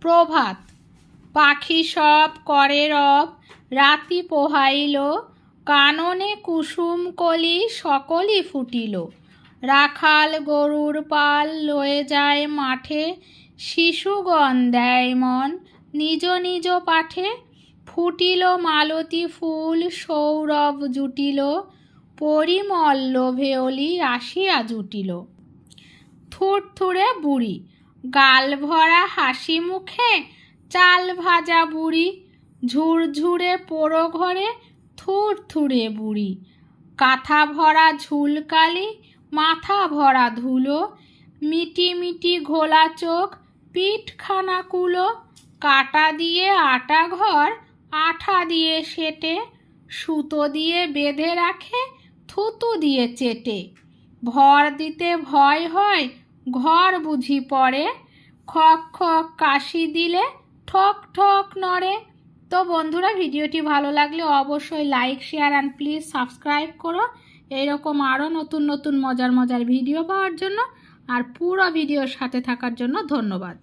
প্রভাত। পাখি সব করে রব, রাতি পোহাইল, কাননে কুসুম কলি সকলই ফুটিল। রাখাল গরুর পাল লয়ে যায় মাঠে, শিশুগণ দেয় মন নিজ নিজ পাঠে। ফুটিল মালতী ফুল, সৌরভ জুটিল, পরিমল লোভে অলি আসিয়া জুটিল। থুরথুরে বুড়ি গাল ভরা হাসি মুখে, চাল ভাজা বুড়ি, ঝুরঝুরে পোড়ো ঘরে থুর থুরথুরে বুড়ি। কাঁথা ভরা ঝুলকালি মাথা ভরা ধুলো, মিটি মিটি ঘোলা চোখ, পিঠখানা কুলো, কাটা দিয়ে আটা ঘর, আঠা দিয়ে সেটে, সুতো দিয়ে বেঁধে রাখে, থুতু দিয়ে চেটে। ভর দিতে ভয় হয় ঘর বুঝি পড়ে, খক খক কাশি দিলে ঠক ঠক নড়ে। তো বন্ধুরা, ভিডিওটি ভালো লাগলে অবশ্যই like share and please subscribe করো। এইরকম আরও নতুন নতুন মজার মজার ভিডিও পাওয়ার জন্য আর পুরো ভিডিওর সাথে থাকার জন্য ধন্যবাদ।